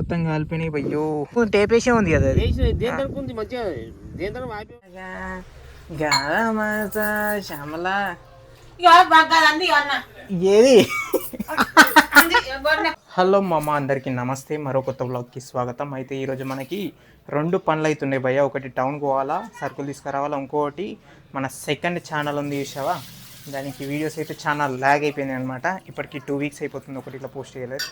మొత్తం కాలిపోయినాయి. అయ్యో. టేపేసే ఉంది కదా శ్యామల. ఏది? హలో మామ అందరికీ నమస్తే. మరో కొత్త బ్లాగ్కి స్వాగతం. అయితే ఈరోజు మనకి రెండు పనులు అవుతున్నాయి భయ్య. ఒకటి టౌన్ పోవాలా సరుకులు తీసుకురావాలా ఇంకొకటి మన సెకండ్ ఛానల్ ఉంది చూసావా దానికి వీడియోస్ అయితే చాలా ల్యాగ్ అయిపోయినాయి అనమాట ఇప్పటికి టూ వీక్స్ అయిపోతుంది ఒకటి ఇట్లా పోస్ట్ చేయలేదు.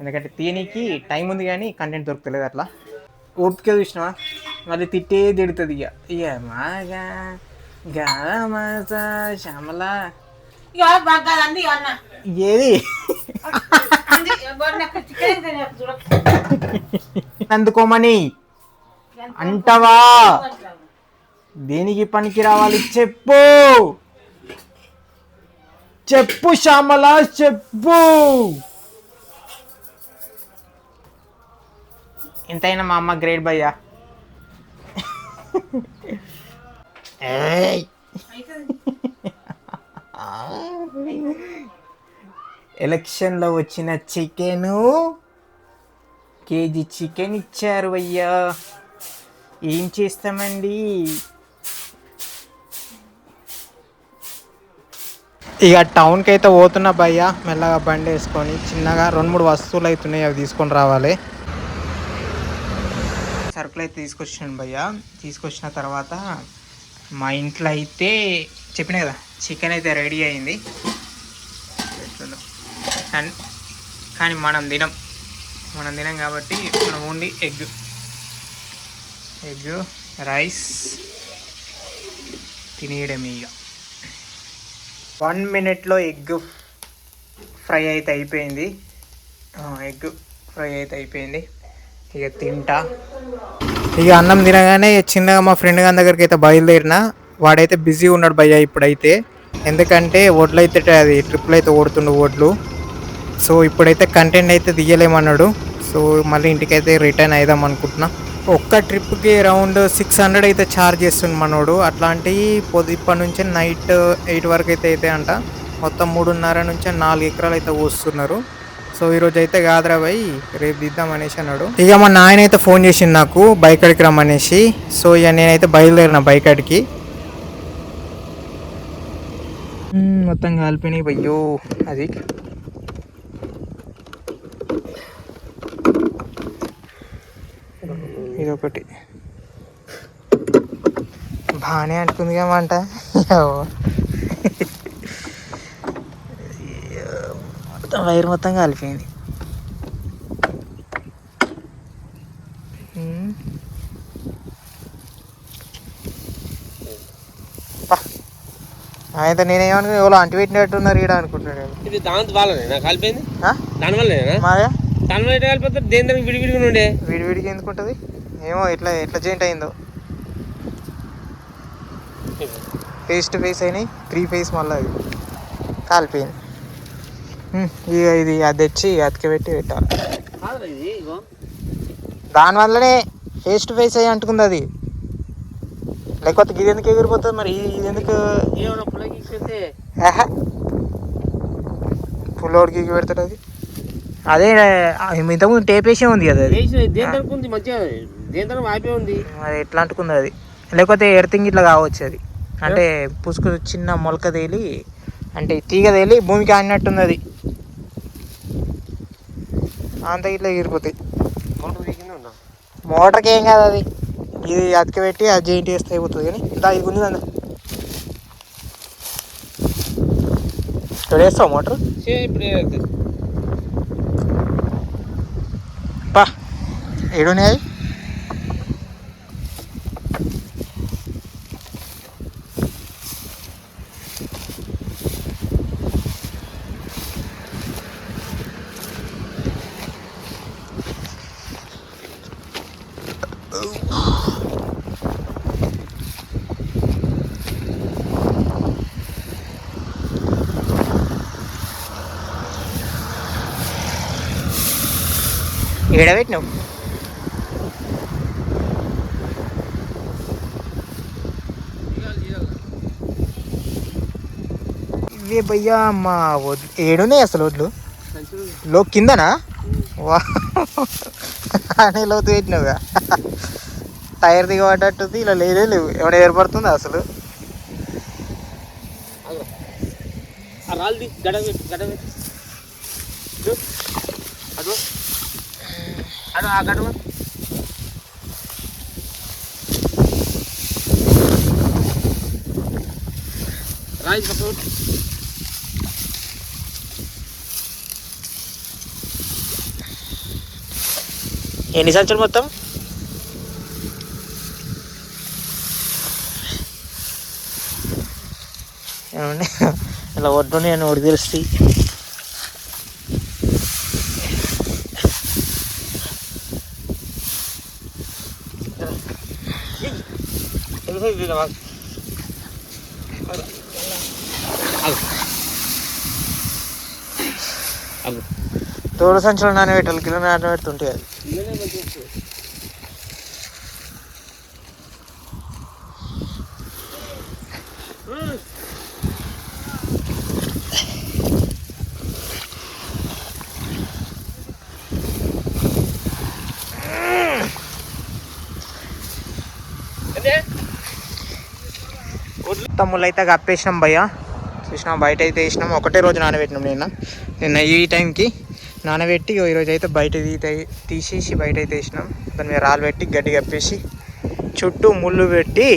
ఎందుకంటే తీయనికి టైం ఉంది కానీ కంటెంట్ దొరుకుతలేదు అట్లా. ఓపిక చూసినావా? మళ్ళీ తిట్టే తిడుతుంది ఇక ఇక మాగా శ్యామల. ఏది? అందుకోమని అంటవా? దేనికి పనికి రావాలి? చెప్పు. చెప్పు శ్యామల చెప్పు. ఎంతైనా మా అమ్మ గ్రేట్ భయ్యా ఎలక్షన్లో వచ్చిన చికెను కేజీ చికెన్ ఇచ్చారు అయ్యా. ఏం చేస్తామండి? ఇక టౌన్కి అయితే పోతున్నా భయ్య మెల్లగా బండి వేసుకొని చిన్నగా రెండు మూడు వస్తువులు అవుతున్నాయి అవి తీసుకొని రావాలి. సరుకులు అయితే తీసుకొచ్చాను భయ్య. తీసుకొచ్చిన తర్వాత మా ఇంట్లో అయితే చెప్పిన కదా చికెన్ అయితే రెడీ అయింది. అండ్ కానీ కానీ మనం తినం. మనం తినం కాబట్టి మనం ఓన్లీ ఎగ్. ఎగ్ రైస్ తినేయడం ఇక. వన్ మినిట్లో ఎగ్ ఫ్రై అయితే అయిపోయింది. ఎగ్ ఫ్రై అయితే అయిపోయింది. ఇక తింటా. ఇక అన్నం తినగానే చిన్నగా మా ఫ్రెండ్ గారి దగ్గరికి అయితే బయలుదేరిన. వాడైతే బిజీ ఉన్నాడు భయ్య ఇప్పుడైతే. ఎందుకంటే వడ్లు అయితే అది ట్రిప్లు అయితే ఓడుతుండు వడ్లు. సో ఇప్పుడైతే కంటెంట్ అయితే తీయలేమన్నాడు. సో మళ్ళీ ఇంటికైతే రిటర్న్ అయిదాం అనుకుంటున్నా. ఒక్క ట్రిప్కి అరౌండ్ సిక్స్ హండ్రెడ్ అయితే ఛార్జ్ చేస్తుండు మనోడు. అట్లాంటివి పొద్దు ఇప్పటి నుంచి నైట్ ఎయిట్ వరకు అయితే అయితే అంట మొత్తం మూడున్నర నుంచి నాలుగు ఎకరాలు అయితే పోస్తున్నారు. సో ఈరోజు అయితే కాదురా భయ్ రేపు దిద్దాం అనేసి అన్నాడు. ఇక మా నాయన అయితే ఫోన్ చేసిండు నాకు బైక్ అడికి రమ్మనేసి. సో ఇక నేనైతే బయలుదేరిన బైక్ అడికి. మొత్తం కాలిపోయినాయి అయ్యో అది. ఇదొకటి. ఒకటి బాగానే అంటుకుందిగా మంట వైర్ మొత్తం కాలిపోయింది. అయితే నేనేమనుకున్నా ఎవరో అంటి పెట్టినట్టున్నారు ఈడ అనుకుంటున్నాడు ఇది దాని వల్లనే నాకు కలిపింది? ఆ? దాని వల్లనేనా మాయా? దాని వల్ల ఎట్లా కలిపితే దేంతరం విడివిడిగా ఉండే? విడివిడికి ఎందుకుంటుంది? ఏమో ఎట్లా ఎట్లా జాయింట్ అయిందో. ఫేస్ టు ఫేస్ అయినాయి త్రీ ఫేస్ మళ్ళీ అది. కాలిపోయింది ఇక ఇది అది తెచ్చి అతికి పెట్టాలి. దానివల్లనే ఫేస్ టు ఫేస్ అయ్యి అంటుకుంది అది. లేకపోతే ఇది ఎందుకు ఎగిరిపోతుంది మరి? ఇది ఎందుకు. పుల్లోడికి ఎగిరి పెడతాడు అది. అదే ఇంతకుముందు టేపేసే ఉంది కదా అది. వేసి ఉంది? ఆపి ఉంది? అది ఎట్లా అంటుకుంది అది? లేకపోతే ఎర్తింగ్ ఇట్లా కావచ్చు అది. అంటే పుసుకు చిన్న మొలక తేలి అంటే తీగ తేలి భూమికి ఆడినట్టుంది అది. అంత ఇట్లా ఎగిరిపోతాయి మోటార్కి ఏం కాదు అది. ఇది అతికి పెట్టి అది జైంట్ వేస్తే అయిపోతుంది కానీ దా ఇది ఉంది అంద ఇక్కడ వేస్తావు మోటార్? ఇప్పుడు పా. ఏడున్నాయి? అవి? ఏడబెట్టినావు? ఇవే భయ్యా మా ఏడున్నాయి అసలు వడ్లు? సంచులు. లో కిందనా? అని లోతు పెట్టినావుగా టైర్ దిగబడ్డట్టుంది ఇలా లేదే లేవు. ఏమైనా ఏర్పడుతుంది అసలు? రాయి ఆ రాళ్ళు తీ, గడ పెట్టి గడ పెట్టి ఇదో. అదో అదో ఆ గడవ రాయి పక్కన పెట్టు. ఎన్ని సంచులు మొత్తం? ఏమండి? ఇలా వడ్డు నేను ఒకటి తెలుస్తాయి తోడు సంచులు నానబెట్టాలి కిలో నానబెడుతుంటే అది. తమ్ముళ్ళు అయితే కప్పేసినాం భయ్య. చూసినాం బయట అయితే వేసినాం. ఒకటే రోజు నానబెట్టినాం నిన్న. నిన్న ఈ టైంకి నానబెట్టి ఈరోజు అయితే బయట తీసేసి బయట అయితే వేసినాం. దాని మీద రాళ్ళు పెట్టి గడ్డి కప్పేసి చుట్టూ ముళ్ళు పెట్టి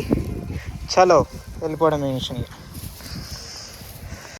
చలో వెళ్ళిపోవడం మిషన్